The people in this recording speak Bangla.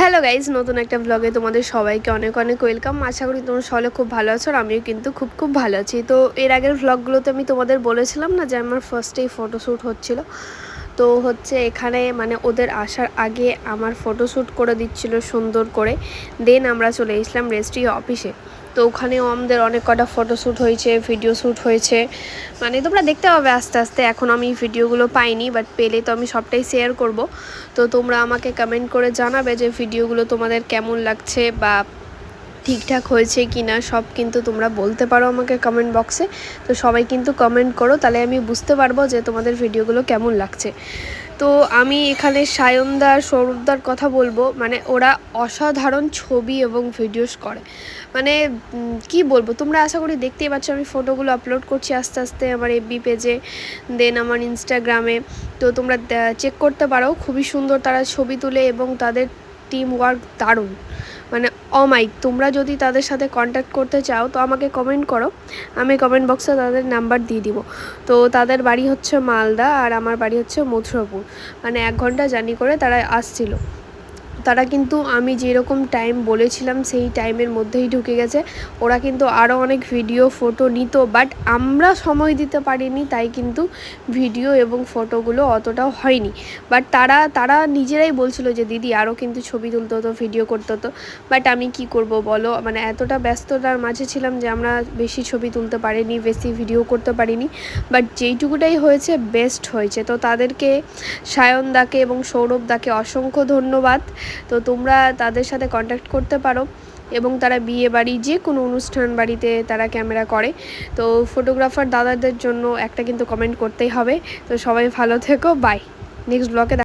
হ্যালো গাইজ নতুন একটা ব্লগে তোমাদের সবাইকে অনেক অনেক ওয়েলকাম আশা করি তোমরা সকলে খুব ভালো আছো আর আমিও কিন্তু খুব খুব ভালো আছি। তো এর আগের ব্লগগুলোতে আমি তোমাদের বলেছিলাম না যে আমার ফার্স্টেই ফটোশ্যুট হচ্ছিল। তো হচ্ছে এখানে মানে ওদের আসার আগে আমার ফটোশ্যুট করে দিচ্ছিল সুন্দর করে। দেন আমরা চলে এসলাম রেজিস্ট্রি অফিসে তো ওখানেও আমাদের অনেক কটা ফটোশ্যুট হয়েছে ভিডিও শ্যুট হয়েছে। মানে তোমরা দেখতে পাবে আস্তে আস্তে। এখন আমি ভিডিওগুলো পাইনি বাট পেলে তো আমি সবটাই শেয়ার করব। তো তোমরা আমাকে কমেন্ট করে জানাবে যে ভিডিওগুলো তোমাদের কেমন লাগছে বা ঠিকঠাক হয়েছে কি না সব কিন্তু তোমরা বলতে পারো আমাকে কমেন্ট বক্সে তো সবাই কিন্তু কমেন্ট করো, তাহলে আমি বুঝতে পারব যে তোমাদের ভিডিওগুলো কেমন লাগছে। তো আমি এখানে সায়নদার সৌরভদার কথা বলব মানে ওরা অসাধারণ ছবি এবং ভিডিওস করে। মানে কি বলব, তোমরা আশা করি দেখতেই পাচ্ছ, আমি ফটোগুলো আপলোড করছি আস্তে আস্তে আমার এফবি পেজে দেন আমার ইনস্টাগ্রামে তো তোমরা চেক করতে পারো, খুবই সুন্দর তারা ছবি তুলে এবং তাদের টিম ওয়ার্ক দারুণ। মানে অমাইক তোমরা যদি তাদের সাথে কন্ট্যাক্ট করতে চাও, তো আমাকে কমেন্ট করো। আমি কমেন্ট বক্সে তাদের নাম্বার দিয়ে দিব। তো তাদের বাড়ি হচ্ছে মালদা আর আমার বাড়ি হচ্ছে মথুরাপুর। মানে এক ঘণ্টা জার্নি করে তারা আসছিল। তারা কিন্তু আমি যেরকম টাইম বলেছিলাম সেই টাইমের মধ্যেই ঢুকে গেছে। ওরা কিন্তু আরও অনেক ভিডিও ফটো নিত বাট আমরা সময় দিতে পারিনি, তাই কিন্তু ভিডিও এবং ফটোগুলো অতটাও হয়নি। বাট তারা তারা নিজেরাই বলছিল যে, দিদি আরও কিন্তু ছবি তুলতে হতো ভিডিও করতে হতো। বাট আমি কি করব বলো? মানে এতটা ব্যস্ততার মাঝে ছিলাম যে, আমরা বেশি ছবি তুলতে পারিনি, বেশি ভিডিও করতে পারিনি। বাট যেইটুকুটাই হয়েছে বেস্ট হয়েছে। তো তাদেরকে সায়নদাকে এবং সৌরভদাকে অসংখ্য ধন্যবাদ। তো তোমরা তাদের সাথে কন্ট্যাক্ট করতে পারো এবং তারা বিয়ে বাড়ি যে কোনো অনুষ্ঠান বাড়িতে তারা ক্যামেরা করে। তো ফটোগ্রাফার দাদাদের জন্য একটা কিন্তু কমেন্ট করতেই হবে। তো সবাই ভালো থেকো বাই নেক্সট ব্লকে